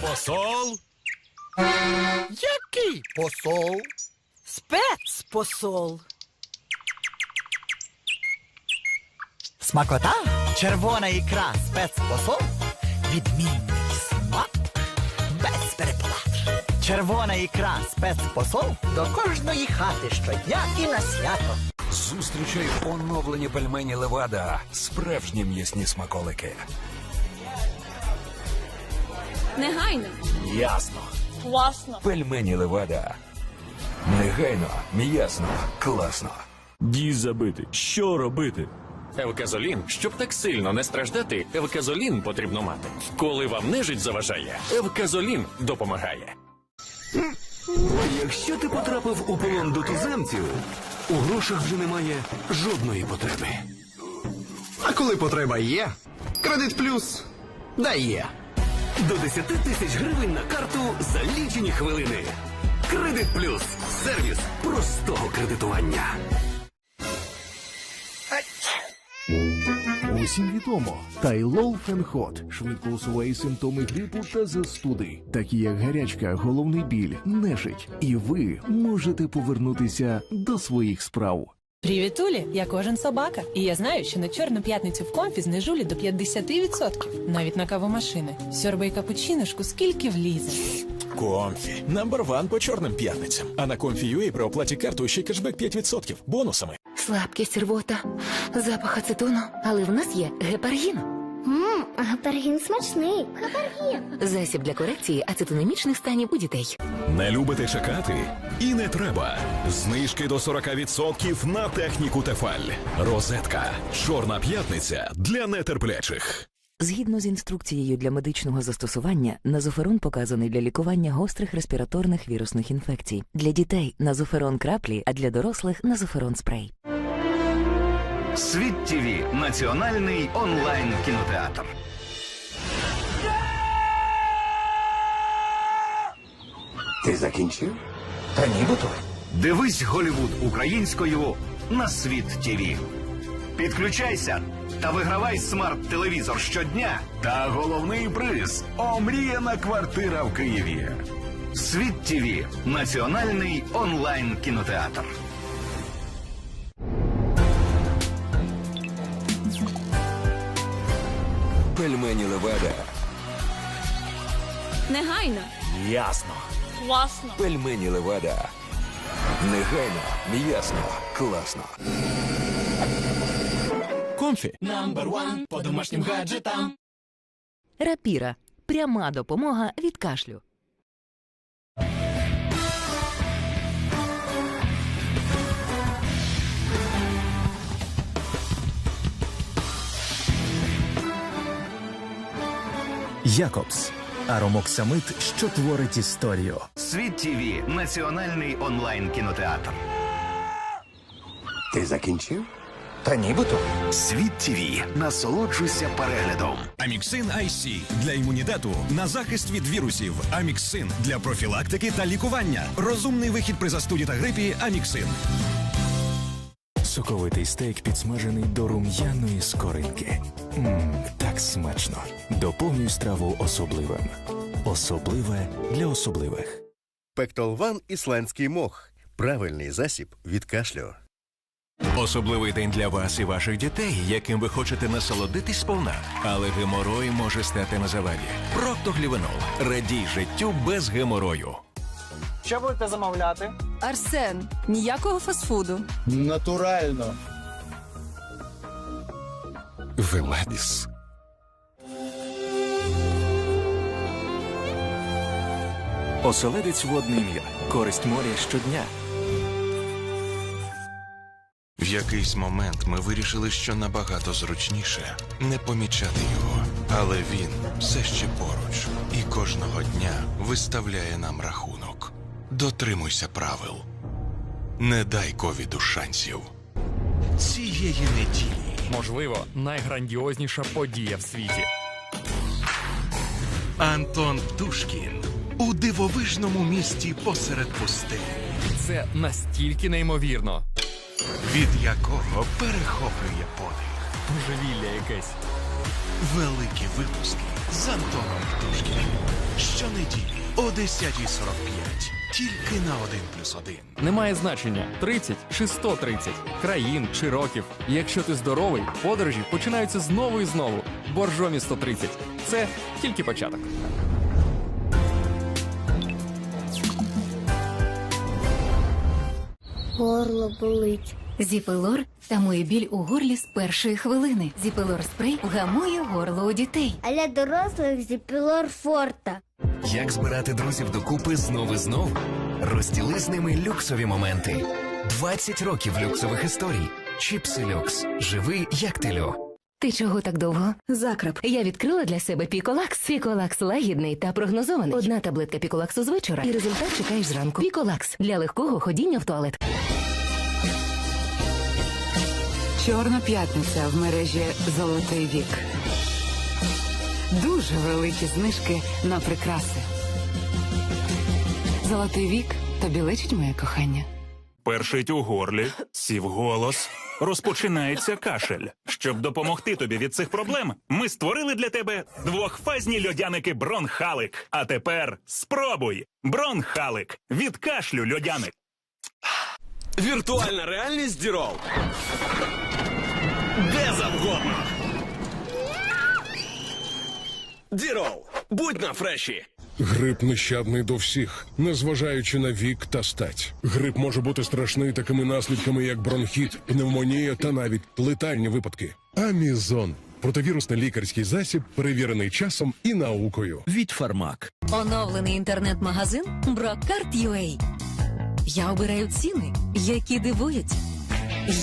Посол? Який посол? Спецпосол. Смакота? Червона ікра спецпосол? Відмінний Червона ікра спецпосол до кожної хати щодня і на свято. Зустрічай оновлені пельмені Левада. Справжні м'ясні смаколики. Негайно. Ясно. Класно. Пельмені Левада. Негайно, м'ясно, класно. Дій забити. Що робити? Евказолін, щоб так сильно не страждати, евказолін потрібно мати. Коли вам нежить заважає, евказолін допомагає. Якщо ти потрапив у полон до туземців, у грошах вже немає жодної потреби. А коли потреба є, кредит плюс дає. До 10 тисяч гривень на карту за лічені хвилини. Кредит плюс сервіс простого кредитування. Усім відомо. Тайлол Фенхот швидко усуває симптоми грипу та застуди, такі як гарячка, головний біль, нежить. І ви можете повернутися до своїх справ. Привіт, Улі! Я кожен собака. І я знаю, що на чорну п'ятницю в комфі знижулі до 50%. Навіть на кавомашини. Сьорбай капучиношку скільки влізе. Комфі. Number one по чорним п'ятницям. А на Комфі.ua при оплаті картою ще кешбек 5% бонусами. Слабкість рвота, запах ацетону, але в нас є гепаргін. Мм, гепаргін смачний. Гепаргін. Засіб для корекції ацетонемічних станів у дітей. Не любите чекати? І не треба. Знижки до 40% на техніку Тефаль. Розетка. Чорна п'ятниця для нетерплячих. Згідно з інструкцією для медичного застосування, назоферон показаний для лікування гострих респіраторних вірусних інфекцій. Для дітей назоферон краплі, а для дорослих назоферон спрей. Світ ТВ – національний онлайн кінотеатр. Ти закінчив? Та нібито. Дивись Голівуд українською на світ ТВ. Підключайся та вигравай смарт-телевізор щодня. Та головний приз омріяна квартира в Києві. Світ ТВ – національний онлайн кінотеатр. Пельмені Левада. Негайно. Ясно. Класно. Пельмені Левада. Негайно, м'ясно, класно. Комфі. Number one по домашнім гаджетам. Рапіра. Пряма допомога від кашлю. Якобс. Аромоксамит, що творить історію. Світ ТВ – національний онлайн кінотеатр. Ти закінчив? Та нібито. Світ ТВ. Насолоджуйся переглядом. Аміксин IC для імунітету на захист від вірусів. Аміксин для профілактики та лікування. Розумний вихід при застуді та грипі. Аміксин. Соковитий стейк підсмажений до рум'яної скоринки. Мм, так смачно. Доповнюй страву особливим. Особливе для особливих. Пектолван ісландський мох. Правильний засіб від кашлю. Особливий день для вас і ваших дітей, яким ви хочете насолодитись сповна. Але геморой може стати на заваді. Проктоглівенол. Радій життю без геморою. Що будете замовляти? Арсен. Ніякого фастфуду. Натурально. Веладіс. Оселедець водний мір. Користь моря щодня. В якийсь момент ми вирішили, що набагато зручніше не помічати його. Але він все ще поруч і кожного дня виставляє нам рахунок. Дотримуйся правил. Не дай ковіду шансів. Цієї неділі Можливо, найграндіозніша подія в світі. Антон Птушкін у дивовижному місті посеред пустелі, Це настільки неймовірно. від якого перехоплює подих. Божевілля якесь. Великі випуски з Антоном Птушкіним. Щонеділі о 10.45. Тільки на 1 плюс 1. Немає значення 30 чи 130 країн чи років. Якщо ти здоровий, подорожі починаються знову і знову. Боржомі 130. Це тільки початок. Горло болить. Зіпелор тамує біль у горлі з першої хвилини. Зіпелор спрей вгамує горло у дітей. А для дорослих зіпілор форта. Як збирати друзів докупи знов і знов? Розділи з ними люксові моменти. 20 років люксових історій. Чіпси люкс. Живи як ти льо. Ти чого так довго? Закрап. Я відкрила для себе Піколакс. Піколакс лагідний та прогнозований. Одна таблетка Піколаксу з вечора, і результат чекаєш зранку. Піколакс для легкого ходіння в туалет. Чорна п'ятниця в мережі Золотий вік. Дуже великі знижки на прикраси. Золотий вік тобі личить моє кохання. Першить у горлі, сів голос, розпочинається кашель. Щоб допомогти тобі від цих проблем, ми створили для тебе двохфазні льодяники Бронхалик. А тепер спробуй Бронхалик від кашлю льодяник. Віртуальна реальність Дірол. Де завгодно. Дірол, будь на фреші. Грип нещадний до всіх, незважаючи на вік та стать. Грип може бути страшний такими наслідками, як бронхіт, пневмонія та навіть летальні випадки. Амізон противірусний лікарський засіб, перевірений часом і наукою. Від Фармак. Оновлений інтернет-магазин Брокарт.ua. Я обираю ціни, які дивують.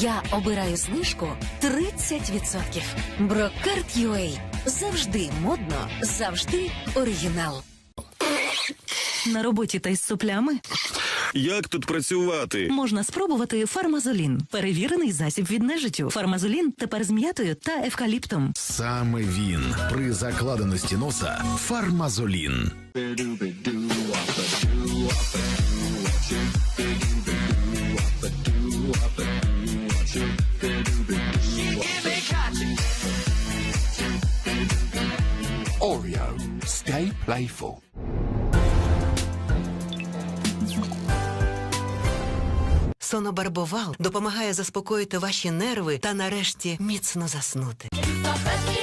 Я обираю знижку 30%. Брокарт.ua. Завжди модно, завжди оригінал. На роботі та із соплями Як тут працювати? можна спробувати фармазолін. Перевірений засіб від нежиттю. Фармазолін тепер з м'ятою та евкаліптом. Саме він при закладеності носа фармазолін. Playful. Сонобарбовал допомагає заспокоїти ваші нерви та нарешті міцно заснути.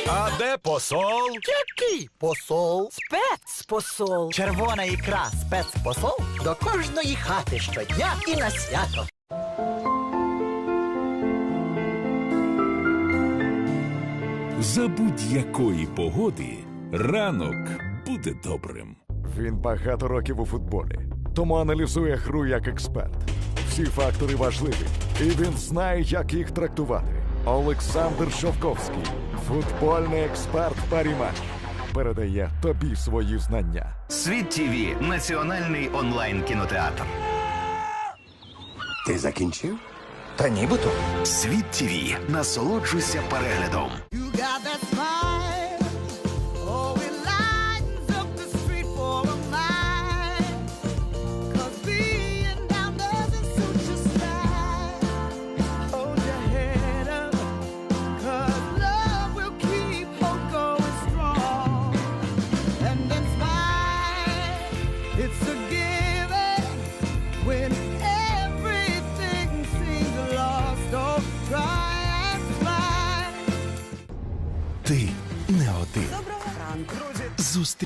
А де посол? Який посол? Спецпосол. Червона ікра спецпосол до кожної хати щодня і на свято. За будь-якої погоди ранок буде добрим. Він багато років у футболі, тому аналізує гру як експерт. Всі фактори важливі, і він знає, як їх трактувати. Олександр Шовковський, футбольний експерт Паріматч, передає тобі свої знання. Світ ТВ – національний онлайн кінотеатр. Ти закінчив? Та нібито. Світ ТВ. Насолоджуйся переглядом. You got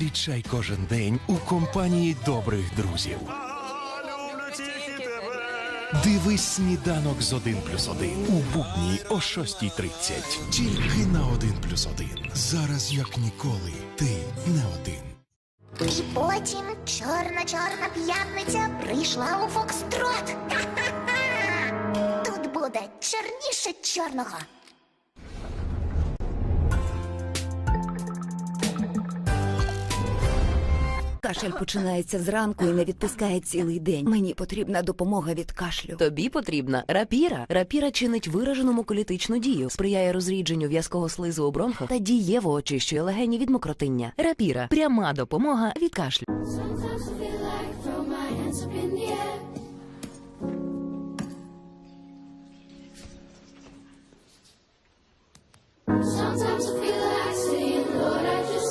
Зустрічай кожен день у компанії добрих друзів. Дивись сніданок з 1 плюс 1 у будні о 6.30. Тільки на 1 плюс 1. Зараз як ніколи. Ти не один. І потім чорна-чорна п'ятниця прийшла у Фокстрот. Тут буде чорніше чорного. Кашель починається зранку і не відпускає цілий день. Мені потрібна допомога від кашлю. Тобі потрібна рапіра. Рапіра чинить виражену муколітичну дію, сприяє розрідженню в'язкого слизу у бронхах та дієво очищує легені від мокротиння. Рапіра пряма допомога від кашлю. Sometimes I feel like saying, Lord, I just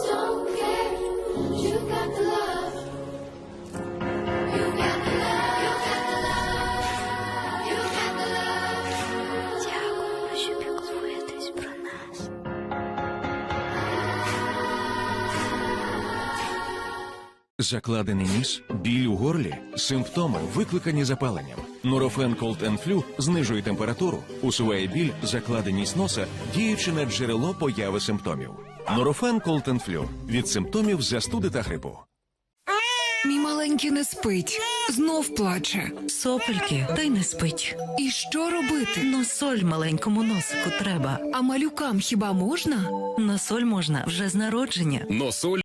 Закладений ніс, біль у горлі, симптоми, викликані запаленням. Нурофен Cold and Flu знижує температуру, усуває біль, закладеність носа, діючи на джерело появи симптомів. Нурофен Cold and Flu від симптомів застуди та грипу. Мій маленький не спить, знов плаче. Сопельки, та й не спить. І що робити? На соль маленькому носику треба. А малюкам хіба можна? На соль можна вже з народження. Носоль